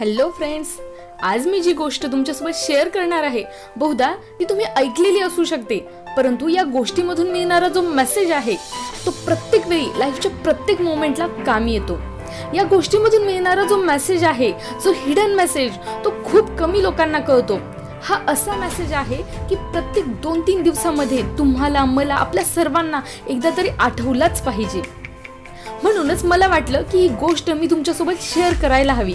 Hello friends आज मी जी गोष्ट तुमच्यासोबत शेअर करणार आहे बहुधा ती तुम्ही ऐकलेली असू शकते. परंतु या गोष्टीमधून मिळणारा जो मेसेज आहे तो प्रत्येक वेळी लाईफच्या प्रत्येक मोमेंटला कामी येतो. या गोष्टीमधून मिळणारा जो मेसेज आहे जो हिडन मेसेज तो खूप कमी लोकांना कळतो. हा असा मेसेज आहे की प्रत्येक दोन तीन दिवसामध्ये तुम्हाला मला आपल्या सर्वांना एकदा तरी आठवलाच पाहिजे. म्हणूनच मला वाटलं की ही गोष्ट मी तुमच्यासोबत शेअर करायला हवी.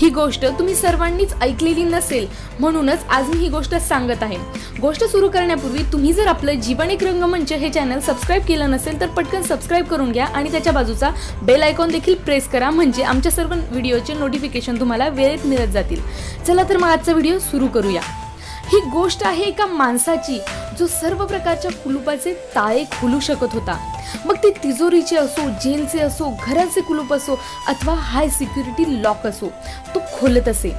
ही गोष्ट तुम्ही सर्वांनीच ऐकलेली नसेल म्हणूनच आज मी ही गोष्ट सांगत आहे. गोष्ट सुरू करण्यापूर्वी तुम्ही जर आपलं जीवन एक रंगमंच हे चॅनल सबस्क्राईब केलं नसेल तर पटकन सबस्क्राईब करून घ्या आणि त्याच्या बाजूचा बेल आयकॉन देखील प्रेस करा म्हणजे आमच्या सर्व व्हिडिओचे नोटिफिकेशन तुम्हाला वेळेत मिळत जातील. चला तर मग आजचा व्हिडिओ सुरू करूया. ही गोष्ट आहे एका माणसाची. जो सर्व प्रकारच्या कुलुपाचे ताळे खुलू शकत होता. मग ते तिजोरीचे असो जेलचे असो घराचे कुलूप असो अथवा हाय सिक्युरिटी लॉक असो तो खोलत असे.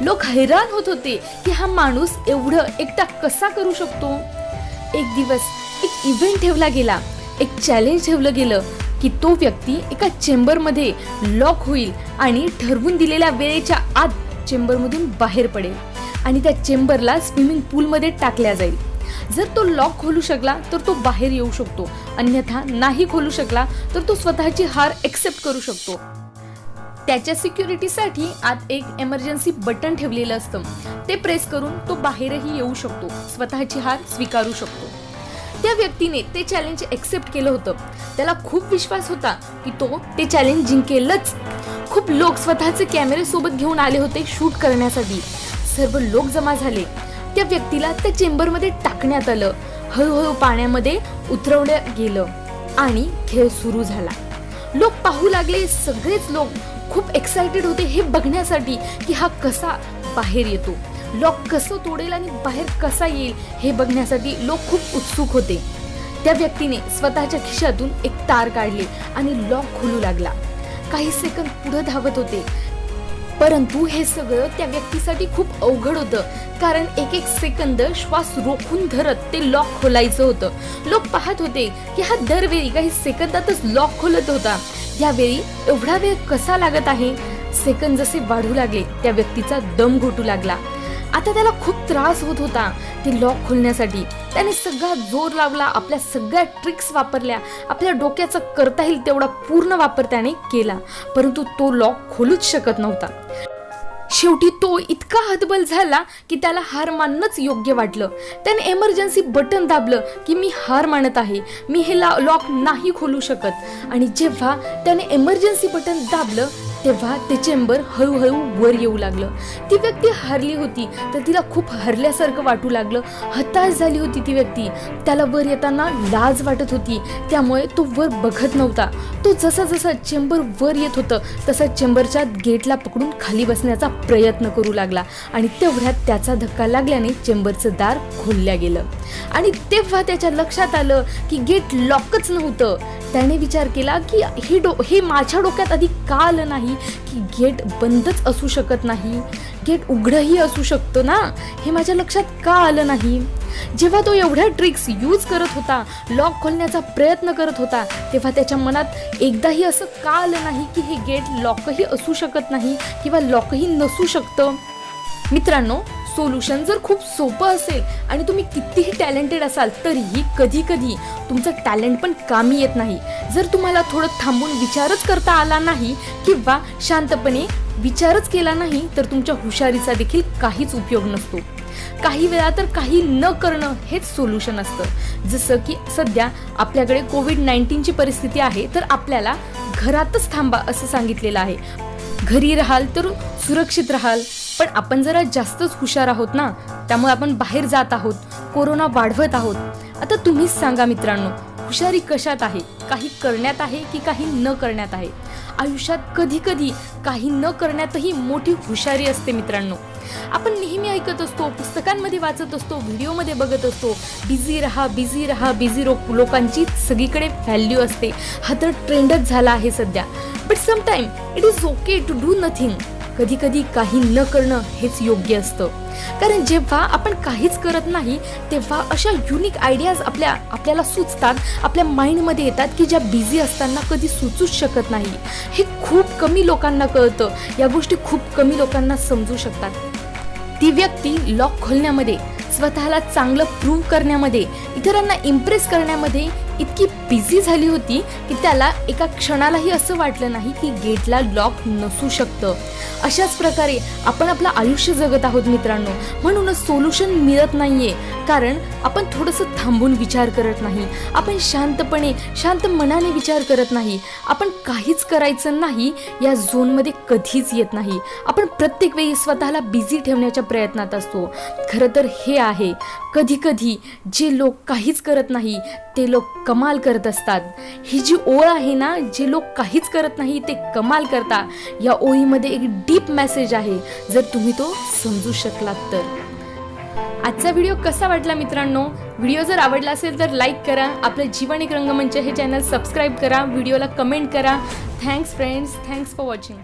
लोक हैराण होत होते की हा माणूस एवढं एकटा कसा करू शकतो? एक दिवस एक इव्हेंट ठेवला गेला. एक चॅलेंज ठेवलं गेलं की तो व्यक्ती एका चेंबरमध्ये लॉक होईल आणि ठरवून दिलेल्या वेळेच्या आत चेंबरमधून बाहेर पडेल आणि त्या चेंबरला स्विमिंग पूलमध्ये टाकल्या जाईल. जर तो लॉक खोलू शकला तर तो बाहेर येऊ शकतो. अन्यथा नाही खोलू शकला तर तो स्वतःची हार एक्सेप्ट करू शकतो. त्याच्या सिक्युरिटीसाठी आत एक एमर्जन्सी बटन ठेवलेलं असतं. ते प्रेस करून तो बाहेरही येऊ शकतो. स्वतःची हार स्वीकारू शकतो. त्या व्यक्तीने ते चॅलेंज एक्सेप्ट केलं होतं. त्याला खूप विश्वास होता की तो ते चॅलेंज जिंकेलच. खूप लोक स्वतःचे कॅमेरे सोबत घेऊन आले होते शूट करण्यासाठी. सर्व लोक जमा झाले. त्या व्यक्तीला त्या चेंबरमध्ये टाकण्यात आलं. हळूहळू पाण्यामध्ये उतरवलं गेलं आणि खेळ सुरू झाला. लोक पाहू लागले सगळेच लोक खूप एक्साइटेड होते हे बघण्यासाठी की हा कसा बाहेर येतो. लॉक कसं तोडेल आणि बाहेर कसा येईल हे बघण्यासाठी लोक खूप उत्सुक होते. त्या व्यक्तीने स्वतःच्या खिशातून एक तार काढली आणि लॉक खोलू लागला. काही सेकंद पुढे धावत होते. परंतु हे सगळं त्या व्यक्तीसाठी खूप अवघड होतं. कारण एक एक सेकंद श्वास रोखून धरत ते लॉक खोलायचं होतं. लोक पाहत होते की हा दरवेळी काही सेकंदातच लॉक खोलत होता. यावेळी एवढा वेळ कसा लागत आहे? सेकंद जसे वाढू लागले त्या व्यक्तीचा दम घोटू लागला. आता त्याला खूप त्रास होत होता. ते लॉक खोलण्यासाठी. त्याने सगळा जोर लावला आपल्या सगळ्या ट्रिक्स वापरल्या. आपल्या डोक्याचा करता येईल तेवढा पूर्ण वापर त्याने केला. परंतु तो लॉक खोलूच शकत नव्हता. शेवटी तो इतका हतबल झाला की त्याला हार मानणंच योग्य वाटलं. त्याने एमर्जन्सी बटन दाबलं की मी हार मानत आहे. मी हे लॉक नाही खोलू शकत. आणि जेव्हा त्याने एमर्जन्सी बटन दाबलं तेव्हा ते चेंबर हळूहळू वर येऊ लागलं. ती व्यक्ती हरली होती तर तिला खूप हरल्यासारखं वाटू लागलं. हताश झाली होती ती व्यक्ती. त्याला वर येताना लाज वाटत होती. त्यामुळे तो वर बघत नव्हता. तो जसा जसा चेंबर वर येत होतं तसा चेंबरच्या गेटला पकडून खाली बसण्याचा प्रयत्न करू लागला आणि तेवढ्यात त्याचा धक्का लागल्याने चेंबरचं दार खोलल्या गेलं. आणि तेव्हा त्याच्या लक्षात आलं की गेट लॉकच नव्हतं. त्याने विचार केला की हे डो हे माझ्या डोक्यात आधी का आलं नाही? की गेट बंदच असू शकत नाही. गेट उघडंही असू शकतं ना? हे माझ्या लक्षात का आलं नाही? जेव्हा तो एवढ्या ट्रिक्स यूज करत होता लॉक खोलण्याचा प्रयत्न करत होता तेव्हा त्याच्या मनात एकदाही असं का आलं नाही की हे गेट लॉकही असू शकत नाही किंवा लॉकही नसू शकतं? मित्रांनो सोल्युशन जर खूप सोपं असेल आणि तुम्ही कितीही टॅलेंटेड असाल तरीही कधी कधी तुमचं टॅलेंट पण कामी येत नाही. जर तुम्हाला थोडं थांबून विचारच करता आला नाही किंवा शांतपणे विचारच केला नाही तर तुमच्या हुशारीचा देखील काहीच उपयोग नसतो. काही वेळा तर काही न करणं हेच सोल्युशन असतं. जसं की सध्या आपल्याकडे कोविड नाईन्टीनची परिस्थिती आहे तर आपल्याला घरातच थांबा असं सांगितलेलं आहे. घरी राहाल तर सुरक्षित राहाल पण आपण जरा जास्तच हुशार आहोत ना त्यामुळे आपण बाहेर जात आहोत कोरोना वाढवत आहोत. आता तुम्हीच सांगा मित्रांनो हुशारी कशात आहे? काही करण्यात आहे की काही न करण्यात आहे? आयुष्यात कधी कधी काही न करण्यातही मोठी हुशारी असते मित्रांनो. आपण नेहमी ऐकत असतो पुस्तकांमध्ये वाचत असतो व्हिडिओमध्ये बघत असतो बिझी राहा बिझी राहा बिझी रो लोकांची सगळीकडे व्हॅल्यू असते. हा तर ट्रेंडच झाला आहे सध्या. But sometime it is okay to do nothing कधी कधी काही न करणं हेच योग्य असतं. कारण जेव्हा आपण काहीच करत नाही तेव्हा अशा युनिक आयडियाज आपल्या आपल्याला सुचतात आपल्या माइंडमध्ये येतात की ज्या बिझी असताना कधी सुचूच शकत नाही. हे खूप कमी लोकांना कळतं. या गोष्टी खूप कमी लोकांना समजू शकतात. ती व्यक्ती लॉक खोलण्यामध्ये स्वतःला चांगलं प्रूव्ह करण्यामध्ये इतरांना इम्प्रेस करण्यामध्ये इतकी बिझी झाली होती की त्याला एका क्षणालाही असं वाटलं नाही की गेटला लॉक नसू शकतं. अशाच प्रकारे आपण आपलं आयुष्य जगत आहोत मित्रांनो. म्हणूनच सोल्युशन मिळत नाहीये. कारण आपण थोडंसं थांबून विचार करत नाही. आपण शांतपणे शांत मनाने विचार करत नाही. आपण काहीच करायचं नाही या झोनमध्ये कधीच येत नाही. आपण प्रत्येक वेळी स्वतःला बिझी ठेवण्याच्या प्रयत्नात असतो. खरं तर हे आहे. कधी कधी जे लोक काहीच करत नाही ते लोक कमाल करत असतात. ही जी ओळ आहे ना जे लोक काहीच करत नाही ते कमाल करता या ओळीमध्ये एक डीप मेसेज आहे. जर तुम्ही तो समजू शकलात तर. आजचा व्हिडिओ कसा वाटला मित्रांनो? व्हिडिओ जर आवडला असेल तर लाईक करा आपलं जीवन एक रंगमंच हे चॅनल सबस्क्राईब करा व्हिडिओला कमेंट करा. Thanks friends thanks for watching.